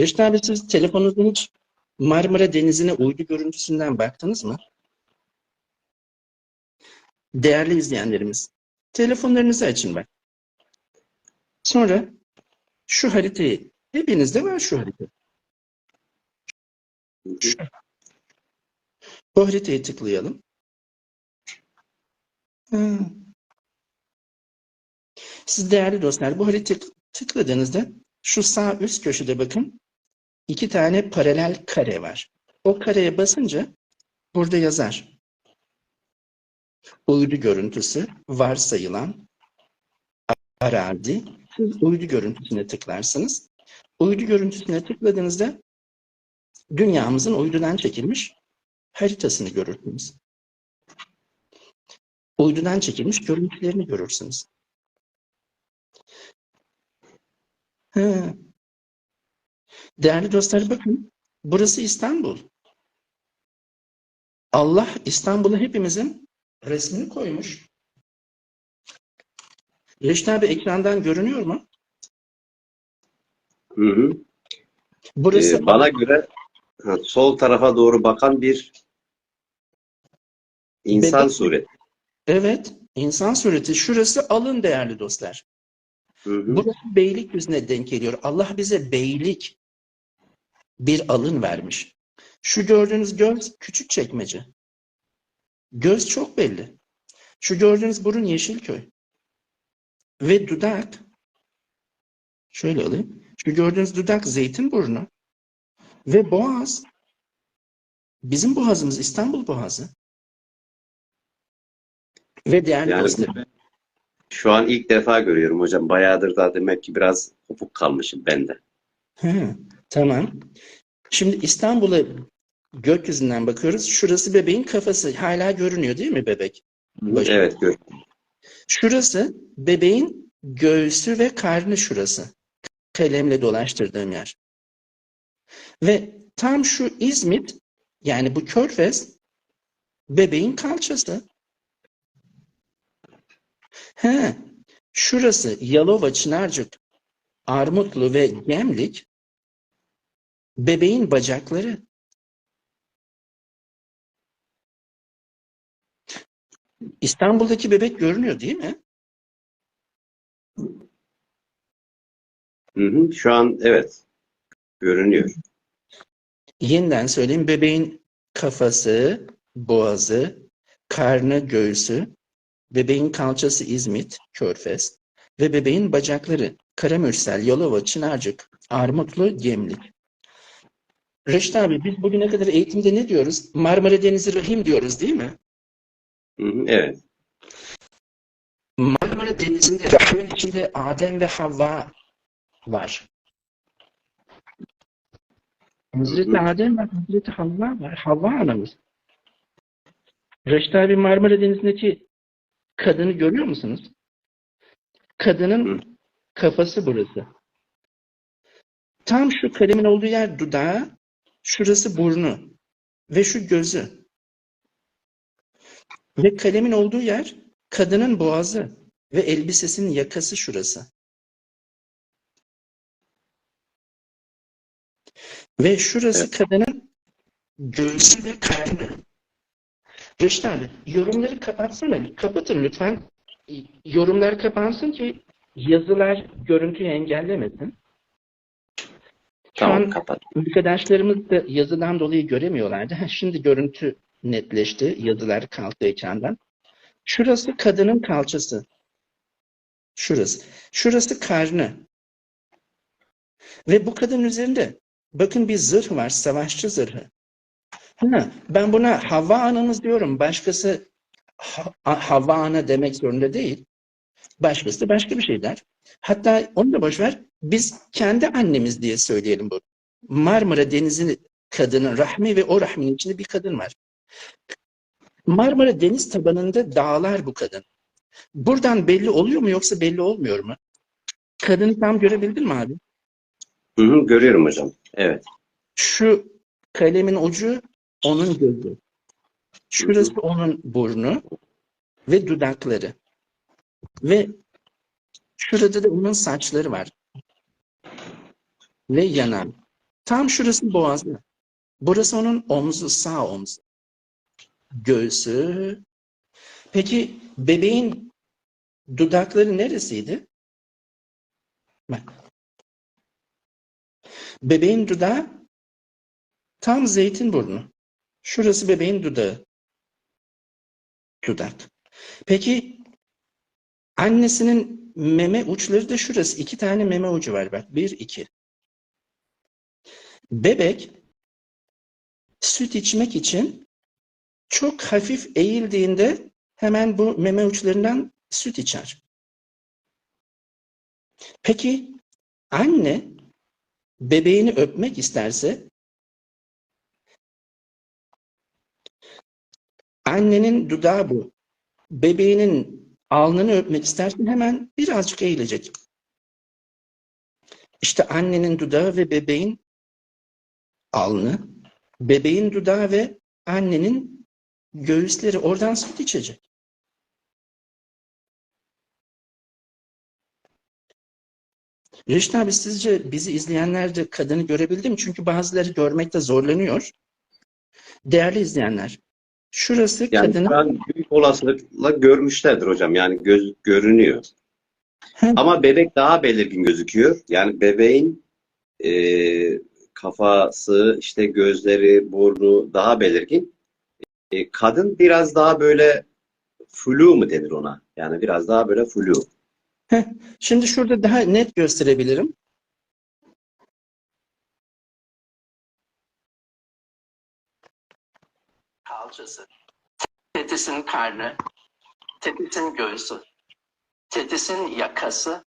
Reşit abi siz telefonunuzun hiç Marmara Denizi'ne uydu görüntüsünden baktınız mı? Değerli izleyenlerimiz, telefonlarınızı açın bak. Sonra şu haritayı, hepinizde var şu harita. Bu haritayı tıklayalım. Siz değerli dostlar bu haritayı tıkladığınızda şu sağ üst köşede bakın iki tane paralel kare var. O kareye basınca burada yazar. Uydu görüntüsü varsayılan arazi. Siz uydu görüntüsüne tıklarsınız. Uydu görüntüsüne tıkladığınızda dünyamızın uydudan çekilmiş haritasını görürsünüz. Uydudan çekilmiş görüntülerini görürsünüz. Değerli dostlar bakın. Burası İstanbul. Allah İstanbul'a hepimizin resmini koymuş. Reşit abi ekrandan görünüyor mu? Hı hı. Burası Ee, bana göre ha, sol tarafa doğru bakan bir insan Bebek- sureti. evet insan sureti. Şurası alın değerli dostlar. Hı hı. Burası Beylikdüzü'ne denk geliyor. Allah bize beylik bir alın vermiş. Şu gördüğünüz göz küçük çekmece. Göz çok belli. Şu gördüğünüz burun Yeşilköy. Ve dudak şöyle alayım. Şu gördüğünüz dudak Zeytinburnu. Ve boğaz bizim boğazımız İstanbul Boğazı. Ve değerli Yani dostlarım. Şu an ilk defa görüyorum hocam. Bayağıdır da demek ki biraz kopuk kalmışım ben de. He, tamam. Şimdi İstanbul'a gökyüzünden bakıyoruz. Şurası bebeğin kafası. Hala görünüyor değil mi bebek? Başı. Evet gör. Şurası bebeğin göğsü ve karnı şurası. Kalemle dolaştırdığım yer. Ve tam şu İzmit yani bu körfez bebeğin kalçası. He, şurası Yalova, Çınarcık, Armutlu ve Gemlik bebeğin bacakları. İstanbul'daki bebek görünüyor değil mi? Hı hı. Şu an evet görünüyor. Yeniden söyleyeyim. Bebeğin kafası, boğazı, karnı, göğsü, bebeğin kalçası İzmit, Körfez ve bebeğin bacakları Karamürsel, Yalova, Çınarcık, Armutlu, Gemlik. Reşit abi biz bugüne kadar eğitimde ne diyoruz? Marmara Denizi Rahim diyoruz değil mi? Evet. Marmara Denizi'nde rahmin içinde Adem ve Havva var. Hazreti Adem ve Hazreti Havva var. Havva anamız. Reşit abi Marmara Denizi'ndeki kadını görüyor musunuz? Kadının kafası burası. Tam şu kalemin olduğu yer dudağı, şurası burnu ve şu gözü. Ve kalemin olduğu yer kadının boğazı ve elbisesinin yakası şurası. Ve şurası Evet. kadının göğsü ve karnı. Reşit abi, yorumları kapatsana. Kapatın lütfen. Yorumlar kapansın ki yazılar görüntüyü engellemesin. Tamam an kapat. arkadaşlarımız da yazıdan dolayı göremiyorlardı. Ha, Şimdi görüntü netleşti. Yazılar kalktı ekrandan. Şurası kadının kalçası. Şurası. Şurası karnı. Ve bu kadın üzerinde bakın bir zırh var. Savaşçı zırhı. Ha, ben buna Havva anamız diyorum. Başkası ha, Havva ana demek zorunda değil. Başkası da başka bir şey der. Hatta onu da boş ver. Biz kendi annemiz diye söyleyelim bu. Marmara Denizi'nin kadını Rahmi ve o Rahmi'nin içinde bir kadın var. Marmara Deniz tabanında dağlar bu kadın. Buradan belli oluyor mu yoksa belli olmuyor mu? Kadını tam görebildin mi abi? Hı hı. Görüyorum hocam. Evet. Şu kalemin ucu onun gözü. Şurası onun burnu ve dudakları. Ve şurada da onun saçları var. Ve yanan. Tam şurası boğazı. Burası onun omzu, sağ omzu. Göğsü. Peki bebeğin dudakları neresiydi? Bak. Bebeğin dudağı tam zeytin burnu. Şurası bebeğin dudağı. Dudak. Peki annesinin meme uçları da şurası. İki tane meme ucu var bak. Bir, iki. Bebek süt içmek için çok hafif eğildiğinde hemen bu meme uçlarından süt içer. Peki anne bebeğini öpmek isterse annenin dudağı bu. Bebeğinin alnını öpmek istersen hemen birazcık eğilecek. İşte annenin dudağı ve bebeğin alnı, bebeğin dudağı ve annenin göğüsleri oradan süt içecek. Reşit abi sizce bizi izleyenler de kadını görebildi mi? Çünkü bazıları görmekte zorlanıyor. Değerli izleyenler, şurası Yani kadının şu an büyük olasılıkla görmüşlerdir hocam. Yani göz görünüyor. He. Ama bebek daha belirgin gözüküyor. Yani bebeğin e, kafası, işte gözleri, burnu daha belirgin. E, kadın biraz daha böyle flu mu denir ona? Yani biraz daha böyle flu. Şimdi şurada daha net gösterebilirim. Kalçası. Tetisin karnı. Tetisin göğsü. Tetisin yakası.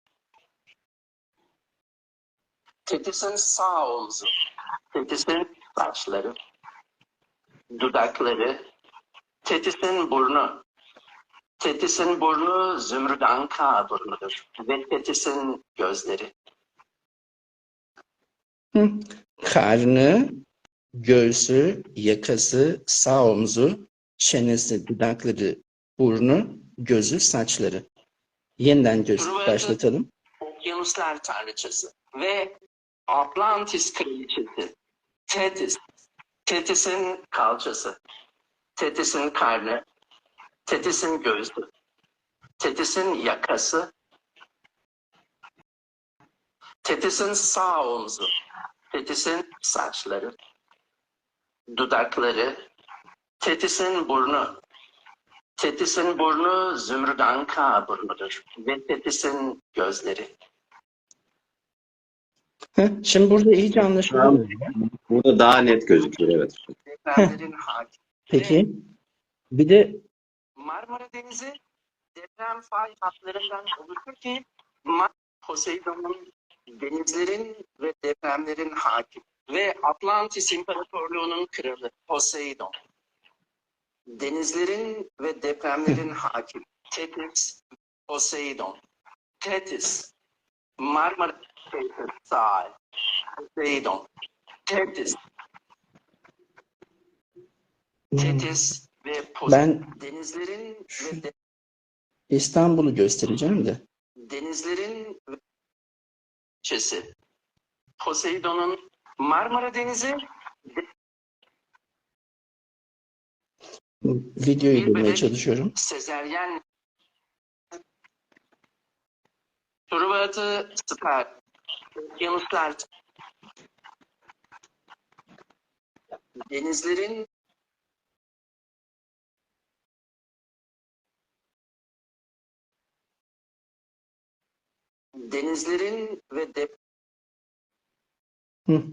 Tetisin sağ omzu. Tetisin saçları. Dudakları. Tetisin burnu. Tetisin burnu zümrüt anka burnudur. Ve tetisin gözleri. Karnı, göğsü, yakası, sağ omzu, çenesi, dudakları, burnu, gözü, saçları. Yeniden göz başlatalım. Okyanuslar tanrıçası ve Atlantis kraliçesi. Tetis. Tetis'in kalçası. Tetis'in karnı. Tetis'in göğsü. Tetis'in yakası. Tetis'in sağ omzu. Tetis'in saçları. Dudakları. Tetis'in burnu. Tetis'in burnu zümrüt anka burnudur. Ve Tetis'in gözleri. Şimdi burada iyice anlaşılıyor. Burada daha net gözüküyor evet. Depremlerin. Peki. Bir de Marmara Denizi deprem fay hatlarından oluşur ki Mar Poseidon'un denizlerin ve depremlerin hakim ve Atlantis İmparatorluğu'nun kralı Poseidon. Denizlerin ve depremlerin hakim. Tetis, Poseidon. Tetis, Marmara sahil. Poseidon. Tetis. Tetis ve Poseidon. Ben denizlerin ve de- İstanbul'u göstereceğim de. Denizlerin çesi. Poseidon'un Marmara Denizi. Videoyu bebek- çalışıyorum. Sezeryen Truvatı Star. Okyanuslar Denizlerin Denizlerin ve de Hı.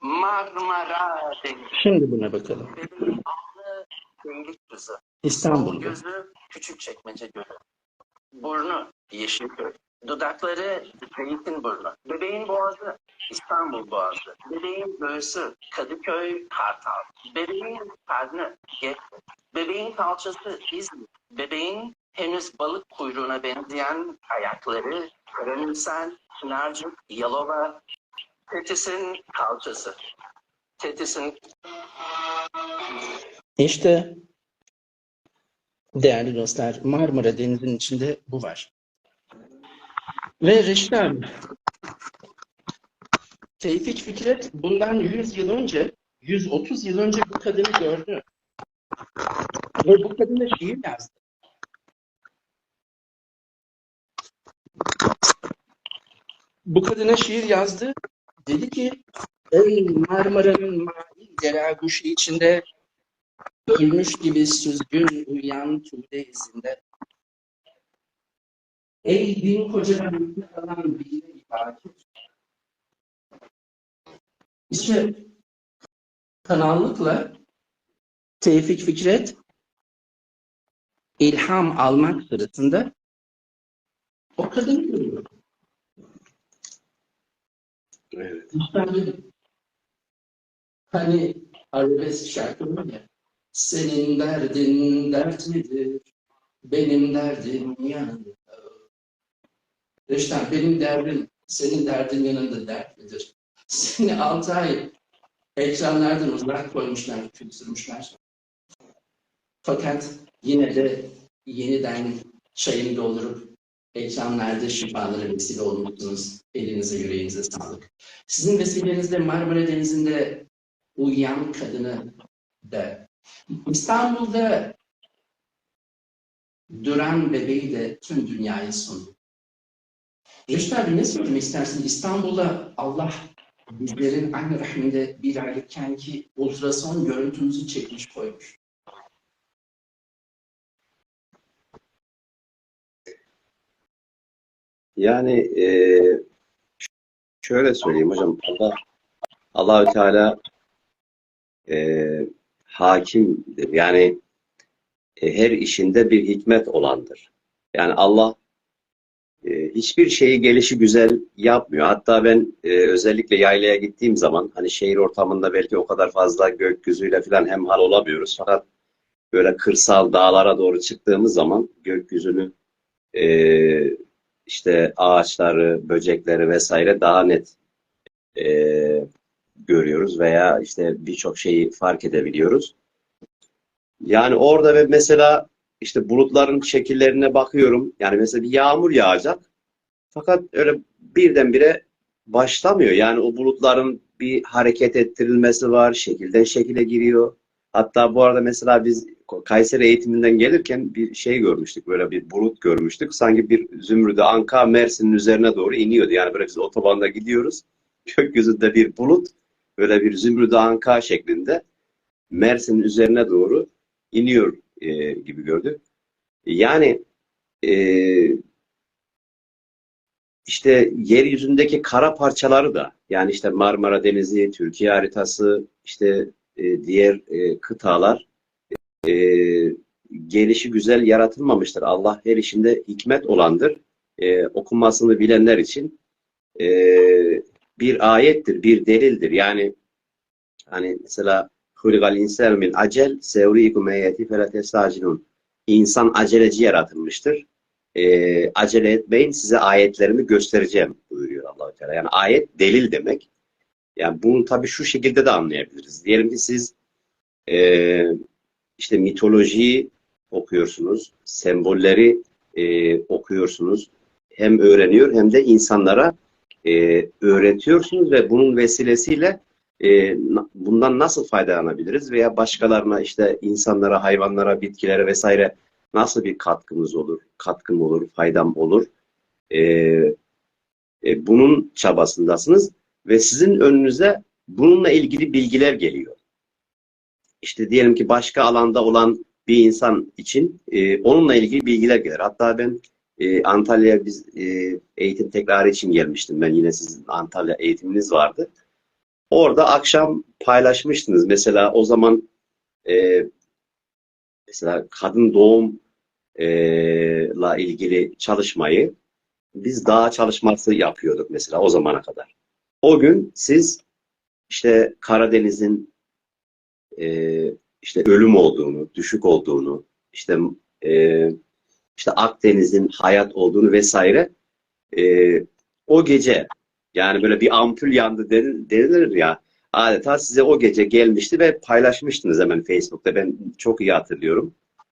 Marmara Denizi Şimdi buna bakalım. Bebeğin alnı Beylikdüzü İstanbul'da. Gözü Küçükçekmece Gölü. Burnu Yeşilköy. Dudakları Zeytinburnu. Bebeğin boğazı İstanbul Boğazı. Bebeğin göğsü Kadıköy Kartal. Bebeğin karnı Getty. Bebeğin kalçası İzmir. Bebeğin henüz balık kuyruğuna benzeyen ayakları Karamürsel, Pınarcık, Yalova. Tetis'in kalçası. Tetis'in İşte değerli dostlar Marmara Denizi'nin içinde bu var. Ve Reşit abi Tevfik Fikret bundan 100 yıl önce, 130 yıl önce bu kadını gördü. Ve bu kadına şiir yazdı. Bu kadına şiir yazdı. Dedi ki, Ey Marmara'nın mavi deraguşu içinde ölmüş gibi süzgün uyuyan tuğde izinde. Ey bin kocaman yükü alan bir ibadet. İşte kanallıkla Tevfik Fikret ilham almak sırasında o kadını görüyor. Evet. Hani arabesk şarkı var ya senin derdin dert midir? Benim derdim yanında. İşte benim derdim senin derdin yanında dert midir? Seni altı ay ekranlardan uzak koymuşlar, küstürmüşler. Fakat yine de yeniden çayını doldurup ekranlarda şifalara vesile olmuşsunuz. Elinize yüreğinize sağlık. Sizin vesilenizle Marmara Denizi'nde uyuyan kadını da İstanbul'da duran bebeği de tüm dünyaya sundu. Reşit abi ne söylemek istersin? İstanbul'da Allah bizlerin anne rahminde bir aylıkken ki ultrason görüntümüzü çekmiş koymuş. Yani e, şöyle söyleyeyim hocam. Allah Allahü Teala e, hakimdir. Yani e, her işinde bir hikmet olandır. Yani Allah e, hiçbir şeyi gelişi güzel yapmıyor. Hatta ben e, özellikle yaylaya gittiğim zaman hani şehir ortamında belki o kadar fazla gökyüzüyle falan hemhal olamıyoruz. Fakat böyle kırsal dağlara doğru çıktığımız zaman gökyüzünü e, işte ağaçları, böcekleri vesaire daha net e, görüyoruz veya işte birçok şeyi fark edebiliyoruz. Yani orada ve mesela işte bulutların şekillerine bakıyorum. Yani mesela bir yağmur yağacak. Fakat öyle birdenbire başlamıyor. Yani o bulutların bir hareket ettirilmesi var. Şekilden şekile giriyor. Hatta bu arada mesela biz Kayseri eğitiminden gelirken bir şey görmüştük. Böyle bir bulut görmüştük. Sanki bir zümrüde Anka Mersin'in üzerine doğru iniyordu. Yani böyle biz otobanda gidiyoruz. Gökyüzünde bir bulut böyle bir zümrüde Anka şeklinde Mersin'in üzerine doğru iniyor e, gibi gördük. Yani e, işte yeryüzündeki kara parçaları da yani işte Marmara Denizi, Türkiye haritası, işte e, diğer e, kıtalar e, gelişi güzel yaratılmamıştır. Allah her işinde hikmet olandır. E, okunmasını bilenler için e, bir ayettir, bir delildir. Yani hani mesela Huligal insan min acel sevrikum eyati fela testacilun. İnsan aceleci yaratılmıştır. E, acele etmeyin size ayetlerimi göstereceğim buyuruyor allah Teala. Yani ayet delil demek. Yani bunu tabii şu şekilde de anlayabiliriz. Diyelim ki siz e, işte mitolojiyi okuyorsunuz, sembolleri e, okuyorsunuz. Hem öğreniyor hem de insanlara e, öğretiyorsunuz ve bunun vesilesiyle e, bundan nasıl faydalanabiliriz veya başkalarına işte insanlara, hayvanlara, bitkilere vesaire nasıl bir katkımız olur, katkım olur, faydam olur. E, e, bunun çabasındasınız ve sizin önünüze bununla ilgili bilgiler geliyor. İşte diyelim ki başka alanda olan bir insan için e, onunla ilgili bilgiler gelir. Hatta ben e, Antalya'ya biz e, eğitim tekrarı için gelmiştim. Ben yine sizin Antalya eğitiminiz vardı. Orada akşam paylaşmıştınız. Mesela o zaman e, mesela kadın doğum e, ilgili çalışmayı biz dağ çalışması yapıyorduk mesela o zamana kadar. O gün siz işte Karadeniz'in e, işte ölüm olduğunu, düşük olduğunu, işte e, işte Akdeniz'in hayat olduğunu vesaire e, o gece yani böyle bir ampul yandı denilir ya adeta size o gece gelmişti ve paylaşmıştınız hemen Facebook'ta ben çok iyi hatırlıyorum.